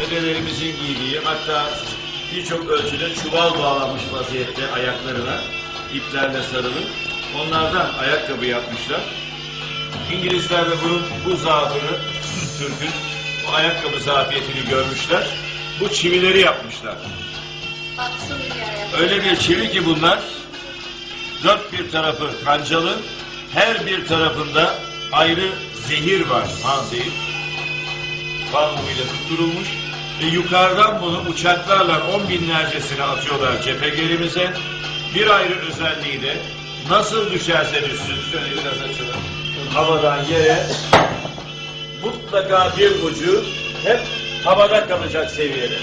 dedelerimizin giydiği hatta birçok ölçüde çuval bağlanmış vaziyette ayaklarına iplerle sarılıp onlardan ayakkabı yapmışlar. İngilizler de bunun bu zaafını Türk'ün bu ayakkabı zafiyetini görmüşler. Bu çivileri yapmışlar. Öyle bir çivi ki bunlar dört bir tarafı kancalı, her bir tarafında ayrı zehir var, panzehir. Bambuyla tutturulmuş ve yukarıdan bunu uçaklarla on binlercesine atıyorlar cephelerimize. Bir ayrı özelliği de nasıl düşerse düşsün, şöyle biraz açalım, havadan yere mutlaka bir ucu hep havada kalacak seviyede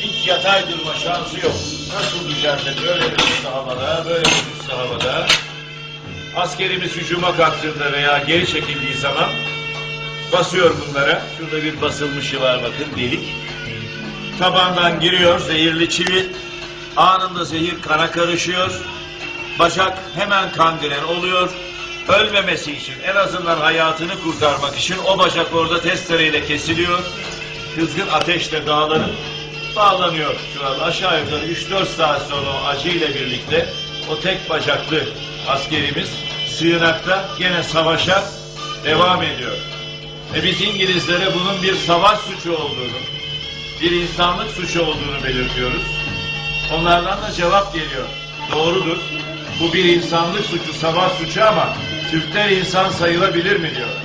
hiç yatay durma şansı yok. Nasıl düşerse böyle bir üstü havada, böyle bir üstü havada. Askerimiz hücuma kalktığında veya geri çekildiği zaman basıyor bunlara. Şurada bir basılmışı var bakın delik. Tabandan giriyor zehirli çivi. Anında zehir kana karışıyor. Bacak hemen kangren oluyor. Ölmemesi için en azından hayatını kurtarmak için o bacak orada testereyle kesiliyor. Kızgın ateşle dağlanıp bağlanıyor. Şu an aşağı yukarı 3-4 saat sonra o acıyla birlikte o tek bacaklı askerimiz sığınakta gene savaşa devam ediyor. Ve biz İngilizlere bunun bir savaş suçu olduğunu, bir insanlık suçu olduğunu belirtiyoruz. Onlardan da cevap geliyor. Doğrudur. Bu bir insanlık suçu, savaş suçu ama Türkler insan sayılabilir mi diyorlar.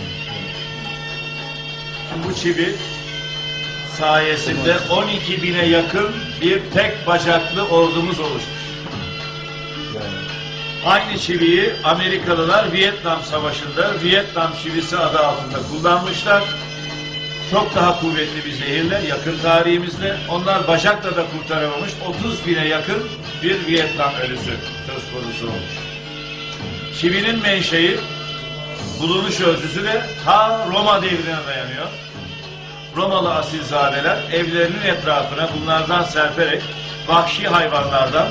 Bu çivi sayesinde 12 bine yakın bir tek bacaklı ordumuz oluşmuş. Aynı çiviyi Amerikalılar Vietnam Savaşı'nda Vietnam çivisi adı altında kullanmışlar. Çok daha kuvvetli bir zehirle yakın tarihimizde. Onlar bacakla da kurtaramamış. 30 bine yakın bir Vietnam ölüsü söz konusu olmuş. Çivinin menşei bulunuş ölçüsü de ta Roma devrine dayanıyor. Romalı asilzadeler evlerinin etrafına bunlardan serperek vahşi hayvanlardan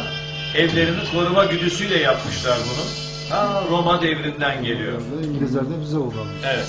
evlerini koruma güdüsüyle yapmışlar bunu. Ta Roma devrinden geliyor. İngilizler de bize uğramış. Evet.